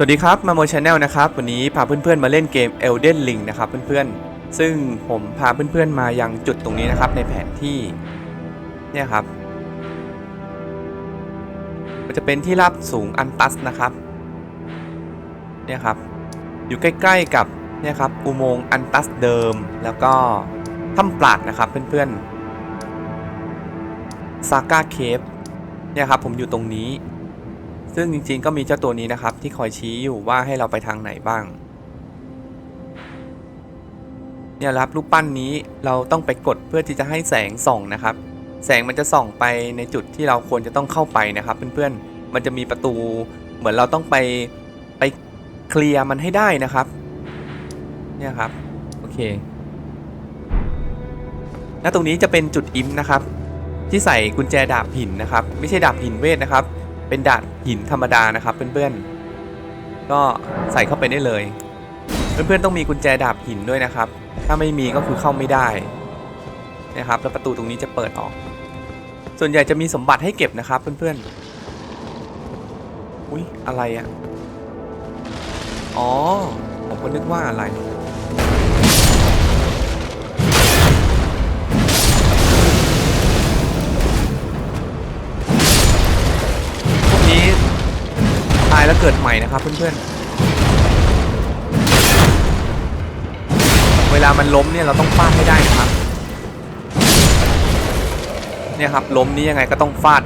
สวัสดีครับมาโมชาแนลนะครับ วันนี้พาเพื่อนๆมาเล่นเกม Elden Ring นะครับเพื่อนๆ ซึ่งผมพาเพื่อนๆมายังจุดตรงนี้นะครับในแผนที่เนี่ยครับ มันจะเป็นที่ราบสูงอันตัสนะครับเนี่ยครับ อยู่ใกล้ๆกับเนี่ยครับอุโมงค์อันตัสเดิม แล้วก็ถ้ำปราดนะครับเพื่อนๆซาก้าเคฟเนี่ยครับผมอยู่ตรงนี้ ซึ่งจริงๆก็มีเจ้าตัวนี้นะครับ ที่คอยชี้อยู่ว่าให้เราไปทางไหนบ้าง เนี่ยรับรูปปั้นนี้เราต้องไปกดเพื่อที่จะให้แสงส่องนะครับ แสงมันจะส่องไปในจุดที่เราควรจะต้องเข้าไปนะครับ เพื่อนๆ มันจะมีประตูเหมือนเราต้องไปไปเคลียร์มันให้ได้นะครับ เนี่ยครับ โอเคและตรงนี้จะเป็นจุดอิมนะครับ ที่ใส่กุญแจดาบหินนะครับ ไม่ใช่ดาบหินเวทนะครับ เป็นดาบหินธรรมดานะครับเพื่อนๆ ก็ใส่เข้าไปได้เลย เพื่อนๆต้องมีกุญแจดาบหินด้วยนะครับ ถ้าไม่มีก็คือเข้าไม่ได้นะครับแล้วประตูตรงนี้จะเปิดออก ส่วนใหญ่จะมีสมบัติให้เก็บนะครับเพื่อนๆ อุ้ยอะไรอะ่ะ อ๋อ ผมก็นึกว่าอะไร เกิดใหม่นะครับเพื่อนๆ เวลามันล้มเนี่ยเราต้องฟาดให้ได้นะครับเนี่ยครับล้มนี้ยังไงก็ต้องฟาด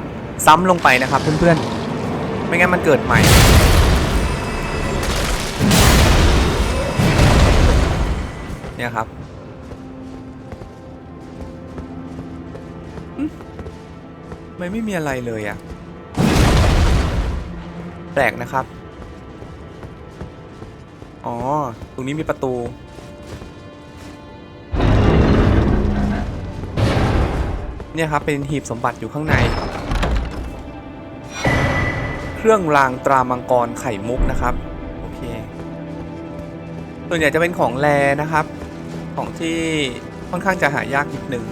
ซ้ำลงไปนะครับเพื่อนๆ ไม่งั้นมันเกิดใหม่ เนี่ยครับไม่ไม่มีอะไรเลยอะ แปลกนะครับ อ๋อ ตรงนี้มีประตู เนี่ยครับ เป็นหีบสมบัติอยู่ข้างใน เครื่องรางตรามังกรไข่มุกนะครับ โอเค ส่วนใหญ่จะเป็นของแรนะครับ ของที่ค่อนข้างจะหายากนิดนึง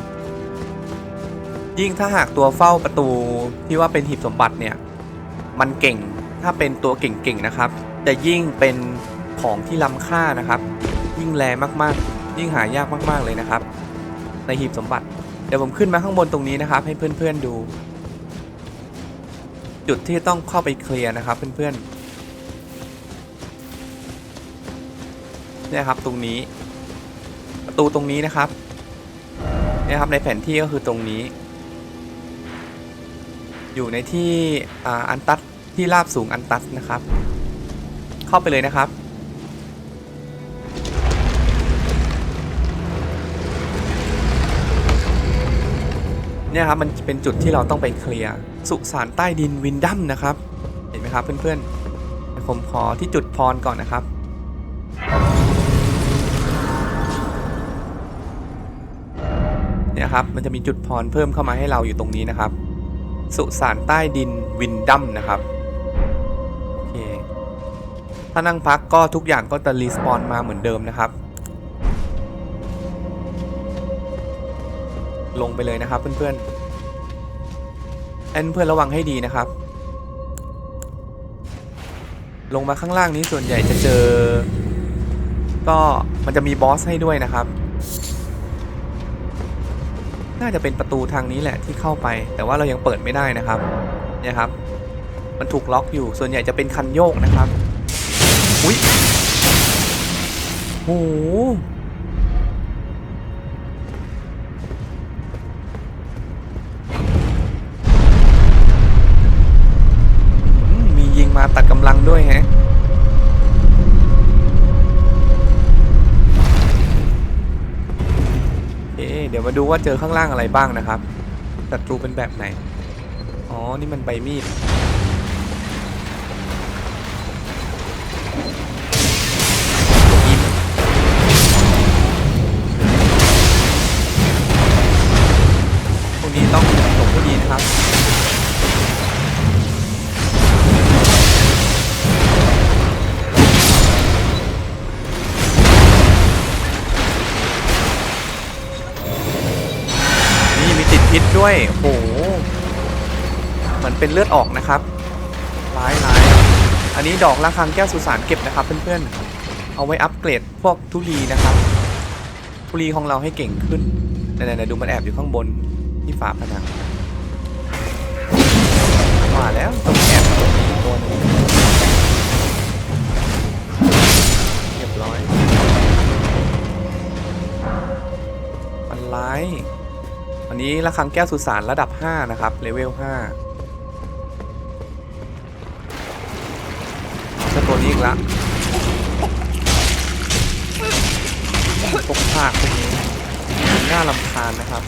ยิ่งถ้าหากตัวเฝ้าประตูที่ว่าเป็นหีบสมบัติเนี่ย มันเก่ง ถ้าเป็นตัวเก่งๆนะครับ จะยิ่งเป็นของที่ล้ำค่านะครับ ยิ่งแรงมากๆ ยิ่งหายากมากๆเลยนะครับ ในหีบสมบัติ เดี๋ยวผมขึ้นมาข้างบนตรงนี้นะครับ ให้เพื่อนๆดู จุดที่ต้องเข้าไปเคลียร์นะครับ เพื่อนๆเนี่ยครับตรงนี้ ประตูตรงนี้นะครับเนี่ยครับในแผนที่ก็คือตรงนี้ อยู่ในที่อันตัด ที่ราบสูงอันตัสนะครับ เข้าไปเลยนะครับ เนี่ยครับ มันเป็นจุดที่เราต้องไปเคลียร์สุสานใต้ดินวินดัมนะครับ เห็นไหมครับเพื่อนๆผมขอที่จุดพรก่อนนะครับเนี่ยครับมันจะมีจุดพรเพิ่มเข้ามาให้เราอยู่ตรงนี้นะครับ สุสานใต้ดินวินดัมนะครับ ถ้านั่งพักก็ทุกอย่างก็จะรีสปอนมาเหมือนเดิมนะครับ ลงไปเลยนะครับเพื่อนๆแอนเพื่อนระวังให้ดีนะครับ ลงมาข้างล่างนี้ส่วนใหญ่จะเจอ ก็มันจะมีบอสให้ด้วยนะครับ น่าจะเป็นประตูทางนี้แหละที่เข้าไป แต่ว่าเรายังเปิดไม่ได้นะครับ เนี่ยครับ มันถูกล็อกอยู่ส่วนใหญ่จะเป็นคันโยกนะครับ อุ้ยโหมียิงมาตัดกำลังด้วยแฮะโอเคเดี๋ยวมาดูว่าเจอข้างล่างอะไรบ้างนะครับศัตรูเป็นแบบไหน อ๋อ นี่มันใบมีด พิษด้วย โอ้โหเหมือนเป็นเลือดออกนะครับร้ายร้ายอันนี้ดอกระฆังแก้วสุสานเก็บนะครับเพื่อนๆ เอาไว้อัปเกรดพวกทุลีนะครับ ทุลีของเราให้เก่งขึ้นไหนๆดูมันแอบอยู่ข้างบนที่ฝาผนังมาแล้วต้องแอบตรงนี้ตัวหนึงเรียบร้อยมันไลท์ อันนี้ระฆังแก้วสุสานระดับ 5 นะครับเลเวล5จะตัวนี้อีกละพกภาคตรงนี้น่าลำคาญนะครับ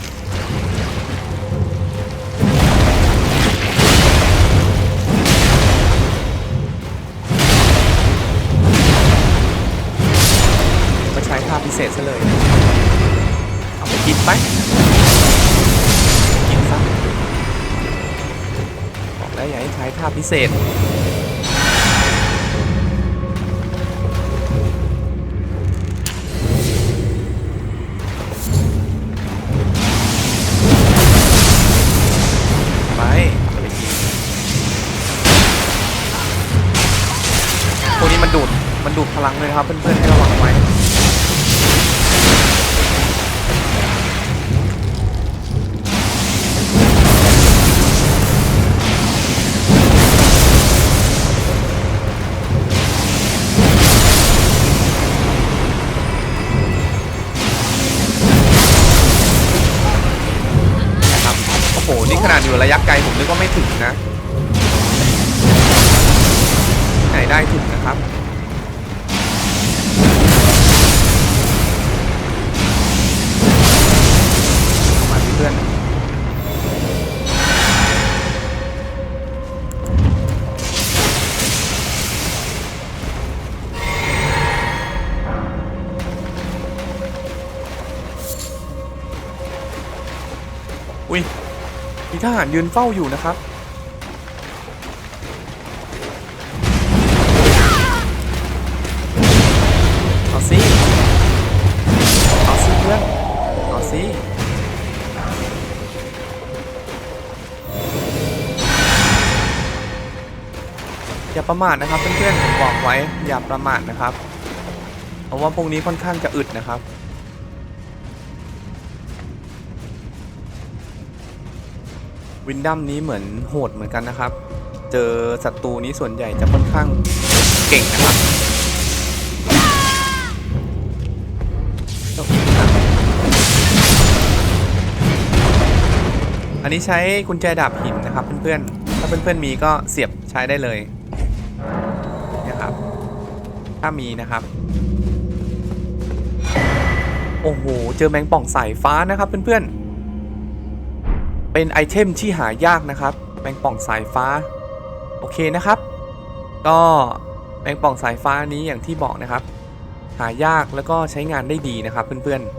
พิเศษ ไปไปกินพวกนี้มันดูด มันดูดพลังเลยนะครับ เพื่อนๆให้ระวังไว้ นาดอยู่ระยะไกลผมนึกว่าไม่ถึงนะ ไหนได้ถึงนะครับมาเพื่อนอุ้ย มีทหารยืนเฝ้าอยู่นะครับ เอาสิ เอาสิเพื่อน เอาสิอย่าประมาทนะครับเพื่อนๆผมบอกไว้อย่าประมาทนะครับ เพราะว่าพวกนี้ค่อนข้างจะอึดนะครับ วินดัมนี้เหมือนโหดเหมือนกันนะครับ เจอศัตรูนี้ส่วนใหญ่จะค่อนข้างเก่งนะครับเจ้าหินนะอันนี้ใช้กุญแจดาบหินนะครับเพื่อนๆ ถ้าเพื่อนๆมีก็เสียบใช้ได้เลยนะครับ ถ้ามีนะครับ โอ้โห เจอแมงป่องสายฟ้านะครับเพื่อนๆ เป็นไอเทมที่หายากนะครับแมงป่องสายฟ้า โอเคนะครับ ก็แมงป่องสายฟ้านี้อย่างที่บอกนะครับ หายากแล้วก็ใช้งานได้ดีนะครับเพื่อนๆ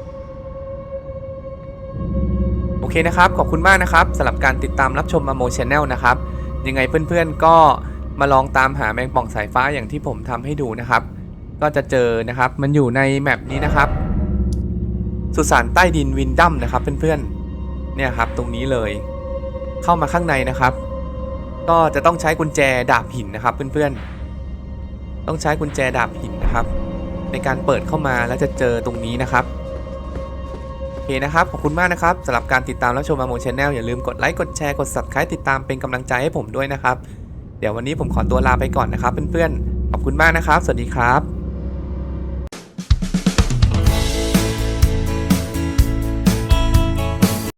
โอเคนะครับ ขอบคุณมากนะครับสำหรับการติดตามรับชมมาโมชแนลนะครับ ยังไงเพื่อนๆก็มาลองตามหาแมงป่องสายฟ้าอย่างที่ผมทำให้ดูนะครับ ก็จะเจอนะครับมันอยู่ในแมปนี้นะครับ สุสานใต้ดินวินดัมนะครับเพื่อนๆ เนี่ยครับตรงนี้เลย เข้ามาข้างในนะครับ ก็จะต้องใช้กุญแจดาบหินนะครับ เพื่อนๆ ต้องใช้กุญแจดาบหินนะครับ ในการเปิดเข้ามาแล้วจะเจอตรงนี้นะครับโอเคนะครับขอบคุณมากนะครับสำหรับการติดตามรับชมมาโมชแนลอย่าลืมกดไลค์กดแชร์กด subscribe ติดตามเป็นกำลังใจให้ผมด้วยนะครับ เดี๋ยววันนี้ผมขอตัวลาไปก่อนนะครับ เพื่อนๆขอบคุณมากนะครับ สวัสดีครับ